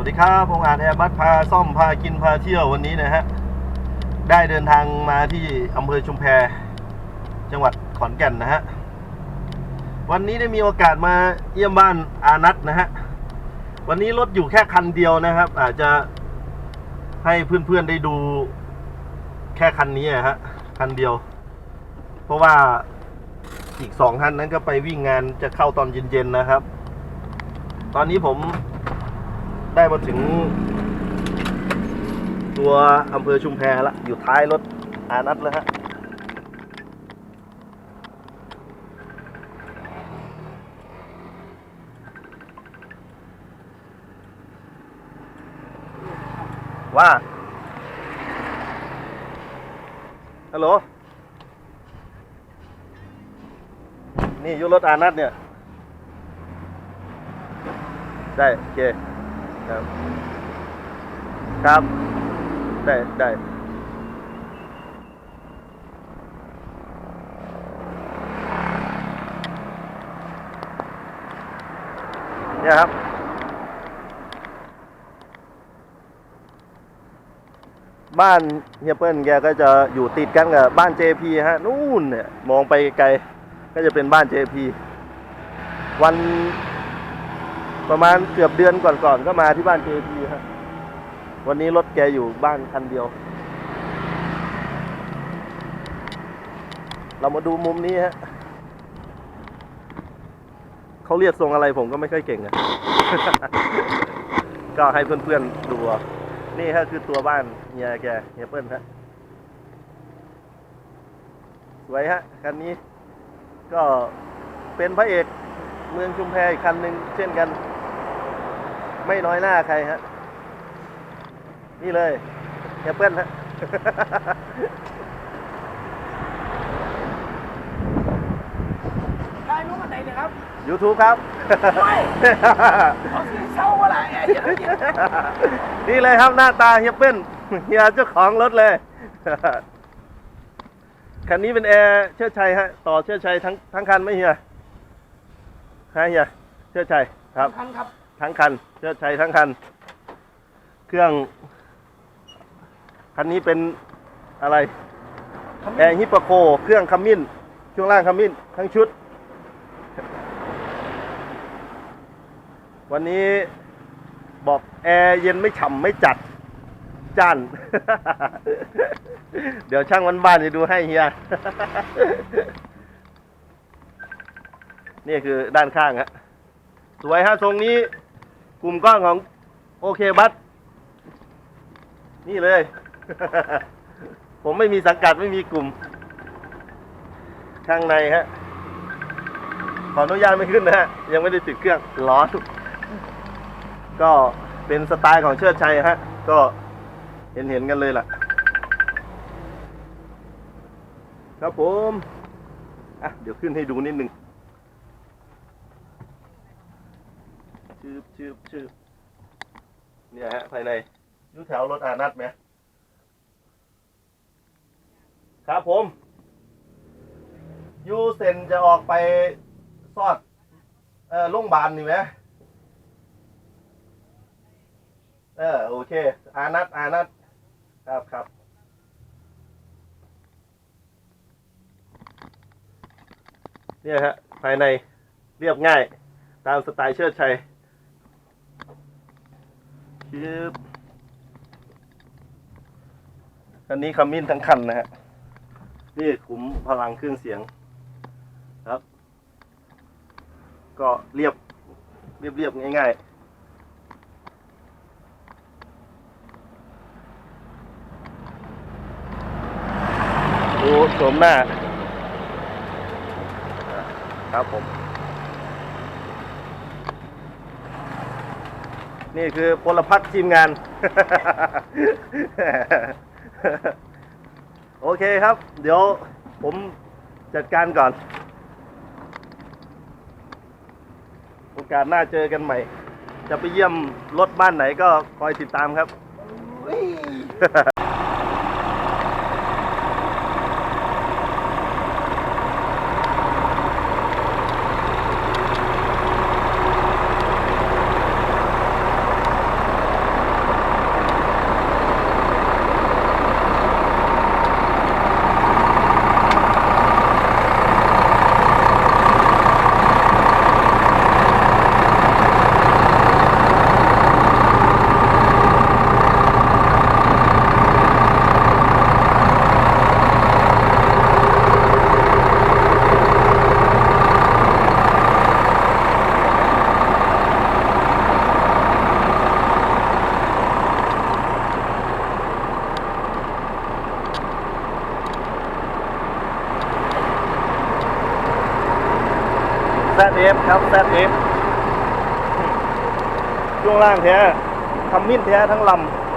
วัสดีครับผมอานแอร์บัสพาซ่อมพากินพาเที่ยววันนี้นะฮะ ได้เดินทางมาที่อำเภอชุมแพ จังหวัดขอนแก่นนะฮะ วันนี้ได้มีโอกาสมาเยี่ยมบ้านอานัทนะฮะ วันนี้รถอยู่แค่คันเดียวนะครับ อาจจะให้เพื่อนๆได้ดูแค่คันนี้อะฮะ คันเดียว เพราะว่าอีกสองท่านนั้นก็ไปวิ่งงานจะเข้าตอนเย็นๆนะครับ ตอนนี้ผม ได้มาถึง ตัวอำเภอชุมแพละอยู่ท้ายรถอานัทแล้วฮะว่าฮัลโหล นี่ยุรถอานัทเนี่ย ได้ โอเค ครับ ครับ ได้ได้เนี่ยครับ บ้านเฮียเปิ้ลแกก็จะอยู่ติดกันกับบ้าน JP ฮะนู่นเนี่ย มองไปไกลก็จะเป็นบ้าน JP วัน ประมาณเกือบเดือนก่อนๆก็มาที่บ้าน JP ฮะวันนี้รถแกอยู่บ้านคันเดียว เรามาดูมุมนี้ฮะเขาเรียกทรงอะไรผมก็ไม่ค่อยเก่งอะก็ให้เพื่อนๆดูนี่ฮะคือตัวบ้านเฮียแกเฮียเปิ้ลฮะสวยฮะคันนี้ก็เป็นพระเอกเมืองชุมแพอีกคันหนึ่งเช่นกัน ไม่น้อยหน้าใครฮะ นี่เลยเฮียเปิ้ลฮะได้รู้มันไหนเนี่ยครับ YouTube ครับ ไม่เขาซื้อเช่าอะไรแอร์เย็นเย็นนี่เลยครับหน้าตาเฮียเปิ้ลเฮียเจ้าของรถเลย คันนี้เป็นแอร์เชิดชัยฮะ ต่อเชิดชัยทั้งทั้งคันไหมเฮียฮะเฮียเชิดชัยครับ คันครับ ทั้งคันเชิดชัยทั้งคัน เครื่อง คันนี้เป็นอะไรแอร์ฮิปโปโคเครื่องคัมมินช่วงล่างคัมมินทั้งชุด วันนี้บอกแอร์เย็นไม่ฉ่ำไม่จัดจ้านเดี๋ยวช่างวันบ้านจะดูให้เฮีย นี่คือด้านข้างฮะสวยฮะทรงนี้ กลุ่มก้อนของโอเคบัสนี่เลย ผมไม่มีสังกัดไม่มีกลุ่ม ข้างในฮะ ขออนุญาตไม่ขึ้นนะฮะ ยังไม่ได้ติดเครื่องร้อน ก็เป็นสไตล์ของเชิดชัยฮะ ก็เห็นเห็นๆกันเลยล่ะ ครับผม อะ เดี๋ยวขึ้นให้ดูนิดนึง ชืบชืบชืบเนี่ยฮะ ภายในอยู่แถวรถอานัทไหมครับผมยูเซนจะออกไปซอด เอ่อโรงพยาบาลนี่ไหมเออ โอเค อานัทอานัทครับครับเนี่ยฮะ ภายในเรียบง่าย ตามสไตล์เชิดชัย ชืบคันนี้ขมิ้นทั้งคันนะฮะนี่ขุมพลังเครื่องเสียงครับ ก็เรียบ เรียบเรียบง่ายๆ ดูโฉมหน้า ครับผม นี่คือพลพักทีมงาน โอเคครับ เดี๋ยวผมจัดการก่อน โอกาสหน้าเจอกันใหม่ จะไปเยี่ยมรถบ้านไหนก็คอยติดตามครับ ZF ครับ ZF ช่วงล่างแท้ทำมิ้นแท้ทั้งลำ